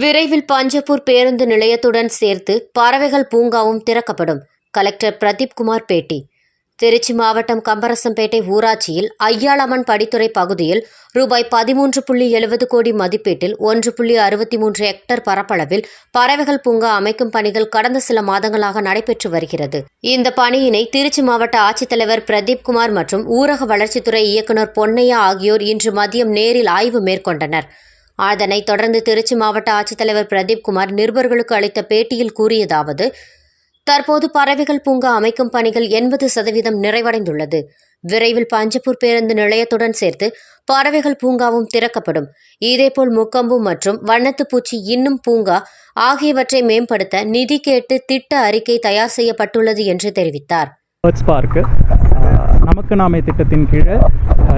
விரைவில் பஞ்சப்பூர் பேருந்து நிலையத்துடன் சேர்த்து பறவைகள் பூங்காவும் திறக்கப்படும். கலெக்டர் பிரதீப் குமார் பேட்டி. திருச்சி மாவட்டம் கம்பரசம்பேட்டை ஊராட்சியில் ஐயாளம்மன் படித்துறை பகுதியில் ரூபாய் பதிமூன்று புள்ளி எழுபது கோடி மதிப்பீட்டில் ஒன்று புள்ளி அறுபத்தி மூன்று ஹெக்டர் பரப்பளவில் பறவைகள் பூங்கா அமைக்கும் பணிகள் கடந்த சில மாதங்களாக நடைபெற்று வருகிறது. இந்த பணியினை திருச்சி மாவட்ட ஆட்சித்தலைவர் பிரதீப் குமார் மற்றும் ஊரக வளர்ச்சித்துறை இயக்குநர் பொன்னையா ஆகியோர் இன்று மதியம் நேரில் ஆய்வு மேற்கொண்டனர். அதனைத் தொடர்ந்து திருச்சி மாவட்ட ஆட்சித்தலைவர் பிரதீப் குமார் நிருபர்களுக்கு அளித்த பேட்டியில் கூறியதாவது தற்போது பறவைகள் பூங்கா அமைக்கும் பணிகள் எண்பது சதவீதம் நிறைவடைந்துள்ளது. விரைவில் பஞ்சப்பூர் பேருந்து நிலையத்துடன் சேர்த்து பறவைகள் பூங்காவும் திறக்கப்படும். இதேபோல் முக்கம்பு மற்றும் வண்ணத்துப்பூச்சி இன்னும் பூங்கா ஆகியவற்றை மேம்படுத்த நிதி கேட்டு திட்ட அறிக்கை தயார் செய்யப்பட்டுள்ளது என்று தெரிவித்தார். நமக்கு நாமே திட்டத்தின் கீழே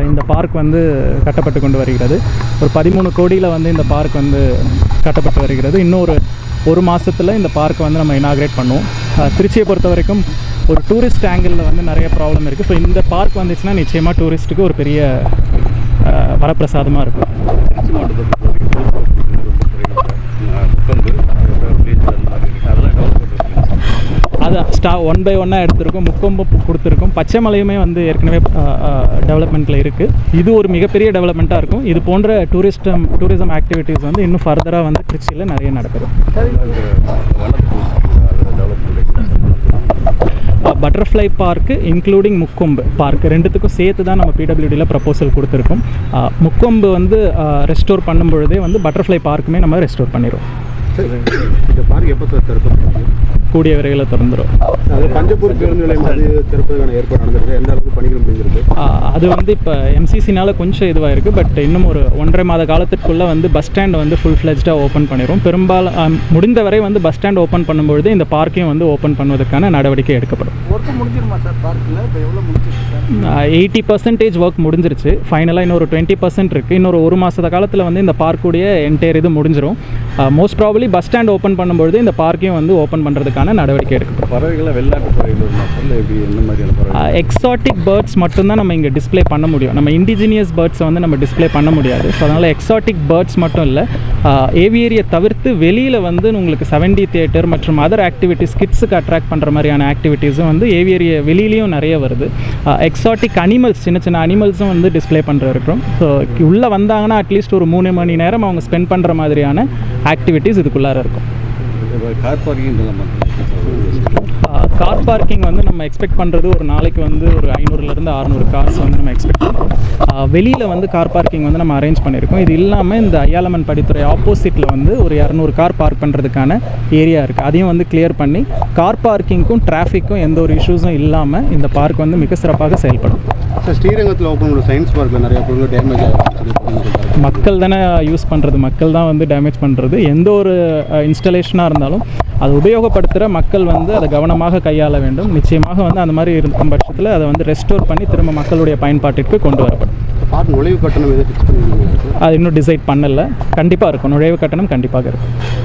இந்த பார்க் வந்து கட்டப்பட்டு கொண்டு வருகிறது. ஒரு பதிமூணு கோடியில் வந்து இந்த பார்க் வந்து கட்டப்பட்டு வருகிறது. இன்னும் ஒரு ஒரு மாதத்தில் இந்த பார்க் வந்து நம்ம இனாக்ரேட் பண்ணுவோம். திருச்சியை பொறுத்த வரைக்கும் ஒரு டூரிஸ்ட் ஆங்கிளில் வந்து நிறைய ப்ராப்ளம் இருக்குது ஸோ இந்த பார்க் வந்துச்சுன்னா நிச்சயமாக டூரிஸ்ட்டுக்கு ஒரு பெரிய வரப்பிரசாதமாக இருக்கும் திருச்சி மாவட்டத்தை பொறுத்தவரைக்கும் முக்கொம்பு பீச் அந்த மாதிரி இருக்குது அதெல்லாம் டெவலப் பண்ணுறது அதை ஸ்டா ஒன் பை ஒன்னாக எடுத்திருக்கோம் முக்கொம்பு கொடுத்துருக்கோம். பச்சை மலையுமே வந்து ஏற்கனவே டெவலப்மெண்ட்டில் இருக்குது இது ஒரு மிகப்பெரிய டெவலப்மெண்ட்டாக இருக்கும். இது போன்ற டூரிஸ்டம் டூரிசம் ஆக்டிவிட்டீஸ் வந்து இன்னும் ஃபர்தராக வந்து திருச்சியில் நிறைய நடக்குது. Butterfly park including Mukkombu park ரெண்டுத்துக்கும் சேர்த்து தான் நம்ம பிடபிள்யூடியில் ப்ரப்போசல் கொடுத்துருக்கோம். முக்கொம்பு வந்து ரெஸ்டோர் பண்ணும் பொழுதே வந்து பட்டர்ஃப்ளை பார்க்குமே நம்ம ரெஸ்டோர் பண்ணிடுவோம் இந்த பார்க் எப்போ சார் திறக்க கூடிய விரைவில் திறந்துடும் அது பஞ்சப்பூர் பேருந்து நிலையம் அது திறப்பதற்கான ஏற்பாடு நடந்திருக்கு. எந்த அளவுக்கு பணிகள் முடிஞ்சிருக்கு? அது வந்து இப்போ எம்சிசினால கொஞ்சம் இதுவாக இருக்குது பட் இன்னும் ஒரு ஒன்றரை மாத காலத்துக்குள்ளே வந்து பஸ் ஸ்டாண்ட் வந்து ஃபுல் ஃப்ளெஜ்டாக ஓப்பன் பண்ணிடும் பெரும்பாலும் ஆஹ் முடிந்தவரை வந்து பஸ் ஸ்டாண்ட் ஓப்பன் பண்ணும்பொழுது இந்த பார்க்கையும் வந்து ஓப்பன் பண்ணுவதற்கான நடவடிக்கை எடுக்கப்படும். எயிட்டி பர்சன்டேஜ் ஒர்க் முடிஞ்சிருச்சு. ஃபைனலாக இன்னொரு டுவெண்ட்டி பர்சன்ட் இருக்குது இன்னொரு ஒரு மாத காலத்தில் வந்து இந்த பார்க்குடைய என்டையர் இது முடிஞ்சிடும் most probably bus stand open பண்ணும்பொழுது இந்த பார்க்கையும் வந்து ஓப்பன் பண்ணுறதுக்கான நடவடிக்கை எடுக்கப்படும். பறவைகள்லாம் வெளிநாட்டு பறவைகள் எக்ஸாட்டிக் பேர்ட்ஸ் மட்டும்தான் நம்ம இங்கே டிஸ்ப்ளே பண்ண முடியும். நம்ம இண்டிஜினியஸ் பேர்ட்ஸை வந்து நம்ம டிஸ்ப்ளே பண்ண முடியாது. ஸோ அதனால் எக்ஸாட்டிக் பேர்ட்ஸ் மட்டும் இல்லை ஏவியரியை தவிர்த்து வெளியில் வந்து உங்களுக்கு செவன்டி தியேட்டர் மற்றும் அதர் ஆக்டிவிட்டீஸ் கிட்ஸுக்கு அட்ராக்ட் பண்ணுற மாதிரியான ஆக்டிவிட்டீஸும் வந்து ஏவியரிய வெளியிலையும் நிறைய வருது. எக்ஸாட்டிக் அனிமல்ஸ் சின்ன சின்ன அனிமல்ஸும் வந்து டிஸ்ப்ளே பண்ணுற இருக்கிறோம் ஸோ உள்ளே வந்தாங்கன்னா அட்லீஸ்ட் ஒரு மூணு மணி நேரம் அவங்க ஸ்பெண்ட் பண்ணுற மாதிரியான ஆக்டிவிட்டீஸ் இதுக்குள்ளார இருக்கும். கார் பார்க்கிங் கார் பார்க்கிங் வந்து நம்ம எக்ஸ்பெக்ட் பண்ணுறது ஒரு நாளைக்கு வந்து ஒரு ஐநூறுலேருந்து அறநூறு கார்ஸ் வந்து நம்ம எக்ஸ்பெக்ட் பண்ணுறோம் வெளியில் வந்து கார் பார்க்கிங் வந்து நம்ம அரேஞ்ச் பண்ணியிருக்கோம் இது இல்லாமல் இந்த ஐயாலம்மன் படித்துறை ஆப்போசிட்டில் வந்து ஒரு இரநூறு கார் பார்க் பண்ணுறதுக்கான ஏரியா இருக்குது அதையும் வந்து கிளியர் பண்ணி கார் பார்க்கிங்க்கும் டிராஃபிக்கும் எந்த ஒரு இஷ்யூஸும் இல்லாமல் இந்த பார்க் வந்து மிக சிறப்பாக செயல்படும். சார் ஸ்ரீரங்கத்தில் ஓப்பன் பண்ண சயின்ஸ் பார்க்கில் நிறைய பொருள் டேமேஜ் மக்கள் தானே யூஸ் பண்ணுறது மக்கள் தான் வந்து டேமேஜ் பண்ணுறது எந்த ஒரு இன்ஸ்டலேஷனாக இருந்தாலும் அதை உபயோகப்படுத்துகிற மக்கள் வந்து அதை கவனமாக கையாள வேண்டும். நிச்சயமாக வந்து அந்த மாதிரி இருக்கும் பட்சத்தில் அதை வந்து ரெஸ்டோர் பண்ணி திரும்ப மக்களுடைய பயன்பாட்டிற்கு கொண்டு வரப்படும். பார்க் நுழைவு கட்டணம் எதை அது இன்னும் டிசைட் பண்ணலை. கண்டிப்பாக இருக்கும். நுழைவு கட்டணம் கண்டிப்பாக இருக்கும்.